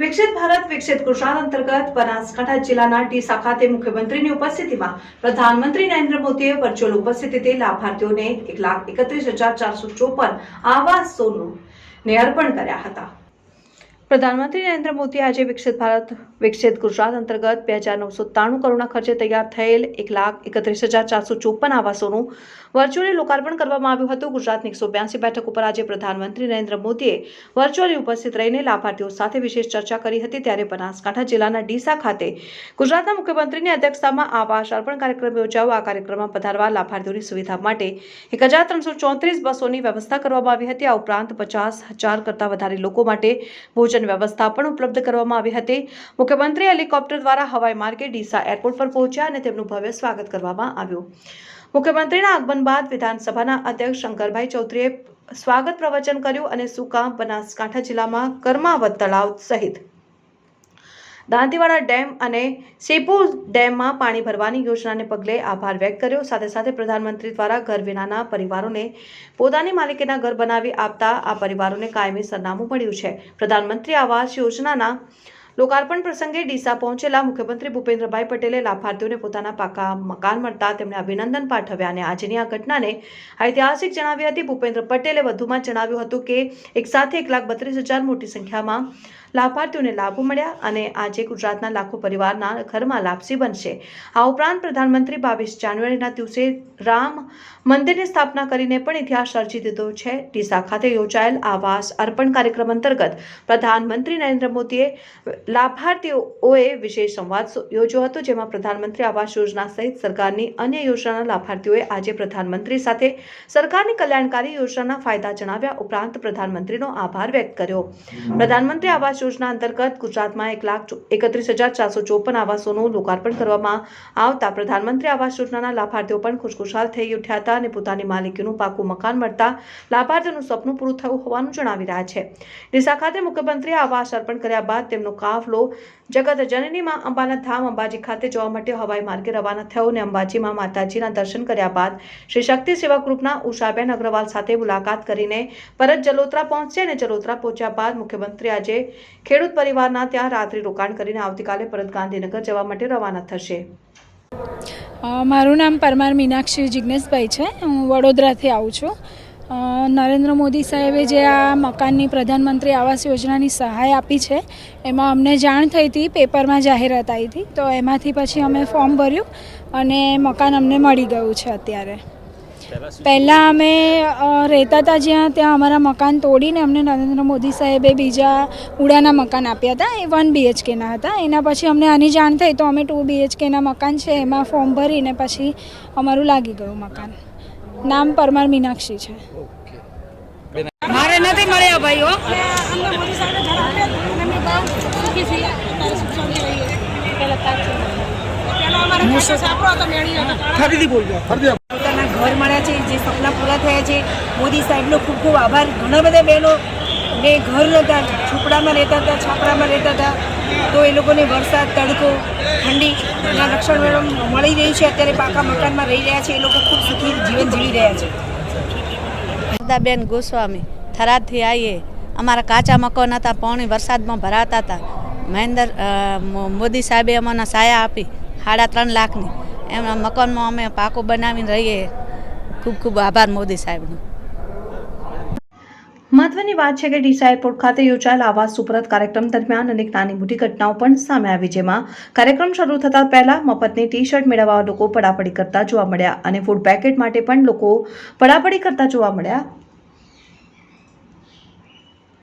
વિકસિત ભારત, વિકસિત ગુજરાત અંતર્ગત બનાસકાંઠા જિલ્લાના ડીસા ખાતે મુખ્યમંત્રીની ઉપસ્થિતિમાં પ્રધાનમંત્રી નરેન્દ્ર મોદીએ વર્ચ્યુઅલ ઉપસ્થિતિથી લાભાર્થીઓને એક લાખ એકત્રીસ હજાર ચારસો ચોપન આવાસોનું ને અર્પણ કર્યા હતા. પ્રધાનમંત્રી નરેન્દ્ર મોદીએ આજે વિકસિત ભારત, વિકસિત ગુજરાત અંતર્ગત બે હજાર નવસો ત્રાણું કરોડના ખર્ચે તૈયાર થયેલ એક લાખ એકત્રીસ હજાર ચારસો ચોપન આવાસોનું વર્ચ્યુઅલી લોકાર્પણ કરવામાં આવ્યું હતું. ગુજરાતની એકસો બ્યાસી બેઠક ઉપર આજે પ્રધાનમંત્રી નરેન્દ્ર મોદીએ વર્ચ્યુઅલી ઉપસ્થિત રહીને લાભાર્થીઓ સાથે વિશેષ ચર્ચા કરી હતી. ત્યારે બનાસકાંઠા જિલ્લાના ડીસા ખાતે ગુજરાતના મુખ્યમંત્રીની અધ્યક્ષતામાં આવાસ અર્પણ કાર્યક્રમ યોજાયો. આ કાર્યક્રમમાં પધારવા લાભાર્થીઓની સુવિધા માટે એક હજાર ત્રણસો ચોત્રીસ બસોની વ્યવસ્થા કરવામાં આવી હતી. આ ઉપરાંત પચાસ હજાર કરતાં વધારે લોકો માટે ભોજન વ્યવસ્થા પણ ઉપલબ્ધ કરવામાં આવી હતી. મુખ્યમંત્રી હેલિકોપ્ટર દ્વારા હવાઈ માર્ગે ડીસા એરપોર્ટ પર પહોંચ્યા અને તેમનું ભવ્ય સ્વાગત કરવામાં આવ્યું. મુખ્યમંત્રીના આગમન બાદ વિધાનસભાના અધ્યક્ષ શંકરભાઈ ચૌધરીએ સ્વાગત પ્રવચન કર્યું અને સુકામ બનાસકાંઠા જિલ્લામાં કર્માવત તળાવ સહિત દાંતીવાડા ડેમ અને સેપુ ડેમમાં પાણી ભરવાની યોજનાને પગલે આભાર વ્યક્ત કર્યો. સાથે સાથે પ્રધાનમંત્રી દ્વારા ઘર વિનાના પરિવારોને પોતાની માલિકીના ઘર બનાવી આપતા આ પરિવારોને કાયમી સરનામું મળ્યું છે. પ્રધાનમંત્રી આવાસ યોજનાના લોકાર્પણ પ્રસંગે ડીસા પહોંચેલા મુખ્યમંત્રી ભૂપેન્દ્રભાઈ પટેલે લાભાર્થીઓને પોતાના પાકા મકાન મળતા તેમને અભિનંદન પાઠવ્યા અને આજની આ ઘટનાને ઐતિહાસિક જણાવી હતી. ભૂપેન્દ્ર પટેલે વધુમાં જણાવ્યું હતું કે એક સાથે એક લાખ બત્રીસ હજાર મોટી સંખ્યામાં લાભાર્થીઓને લાભો મળ્યા અને આજે ગુજરાતના લાખો પરિવારના ઘરમાં લાપસી બનશે. આ ઉપરાંત પ્રધાનમંત્રી બાવીસ જાન્યુઆરીના દિવસે રામ મંદિરની સ્થાપના કરીને પણ ઇતિહાસ સર્જી દીધો છે. ડીસા ખાતે યોજાયેલ આવાસ અર્પણ કાર્યક્રમ અંતર્ગત પ્રધાનમંત્રી નરેન્દ્ર મોદીએ લાભાર્થીઓએ વિશેષ સંવાદ યોજ્યો હતો, જેમાં પ્રધાનમંત્રી આવાસ યોજના સહિત સરકારની અન્ય યોજનાના લાભાર્થીઓએ આજે પ્રધાનમંત્રી સાથે સરકારની કલ્યાણકારી યોજનાના ફાયદા જણાવ્યા ઉપરાંત પ્રધાનમંત્રીનો આભાર વ્યક્ત કર્યો. પ્રધાનમંત્રી આવાસ યોજના અંતર્ગત ગુજરાતમાં એક લાખ એકત્રીસ હજાર ચારસો ચોપન આવાસોનું લોકાર્પણ કરવામાં આવતા પ્રધાનમંત્રી આવાસ યોજનાના લાભાર્થીઓ પણ ખુશખુશાલ થઈ ઉઠ્યા હતા અને પોતાની માલિકીનું પાકું મકાન મળતા લાભાર્થીઓનું સપનું પૂરું થયું હોવાનું જણાવી રહ્યા છે. ડીસા ખાતે મુખ્યમંત્રીએ આવાસ અર્પણ કર્યા બાદ તેમનો કાફલો જગત જનનીમાં અંબાના ધામ અંબાજી ખાતે જવા માટે હવાઈ માર્ગે રવાના થયો અને અંબાજીમાં માતાજીના દર્શન કર્યા બાદ શ્રી શક્તિ સેવા ગ્રુપના ઉષાબેન અગ્રવાલ સાથે મુલાકાત કરીને પરત જલોત્રા પહોંચશે અને જલોત્રા પહોંચ્યા બાદ મુખ્યમંત્રી આજે ખેડૂત પરિવારના ત્યાં રાત્રિ રોકાણ કરીને આવતીકાલે પરત ગાંધીનગર જવા માટે રવાના થશે. મારું નામ પરમાર મીનાક્ષી જિજ્ઞેશભાઈ છે. હું વડોદરાથી આવું છું. નરેન્દ્ર મોદી સાહેબે જે આ મકાનની પ્રધાનમંત્રી આવાસ યોજનાની સહાય આપી છે, એમાં અમને જાણ થઈ હતી, પેપરમાં જાહેરાત આવી હતી, તો એમાંથી પછી અમે ફોર્મ ભર્યું અને મકાન અમને મળી ગયું છે અત્યારે. પહેલાં અમે રહેતા હતા જ્યાં, ત્યાં અમારા મકાન તોડીને અમને નરેન્દ્ર મોદી સાહેબે બીજા ઉડાના મકાન આપ્યા હતા, એ વન બીએચકેના હતા, એના પછી અમને આની જાણ થઈ તો અમે ટુ બીએચકેના મકાન છે, એમાં ફોર્મ ભરીને પછી અમારું લાગી ગયું મકાન. નામ પરમાર મીનાક્ષી છે. મારે નથી મળ્યા ભાઈઓ. પોતાના ઘર મળ્યા છે જે સપના પૂરા થયા છે. મોદી સાહેબનો ખૂબ ખૂબ આભાર. ઘણા બધા બહેનો ને ઘર નહોતા ઝૂંપડામાં રહેતા હતા, છાપરામાં રહેતા હતા. તો એ લોકોને વરસાદ, તડકો ઠંડીના રક્ષણ મળી રહ્યું છે. અત્યારે પાકા મકાનમાં રહી રહ્યા છે. એ લોકો ખૂબ સુખી જીવન જીવી રહ્યા છે. દાદાબેન ગોસ્વામી, થરાદથી આવીએ. અમારા કાચા મકાન હતા, પાણી વરસાદમાં ભરાતા હતા. મહેન્દ્ર મોદી સાહેબે અમને સહાય આપી, સાડા ત્રણ લાખની. એમના મકાનમાં અમે પાકો બનાવીને રહીએ. ખૂબ ખૂબ આભાર મોદી સાહેબનો. મહત્વની વાત છે કે ડીસા એરપોર્ટ ખાતે યોજાયેલ આવાસ સુપરત કાર્યક્રમ દરમિયાન અનેક નાની મોટી ઘટનાઓ પણ સામે આવી જેમાં કાર્યક્રમ શરૂ થતા પહેલા મફતની ટી શર્ટ મેળવવા લોકો પડાપડી કરતા જોવા મળ્યા અને ફૂડ પેકેટ માટે પણ લોકો પડાપડી કરતા જોવા મળ્યા.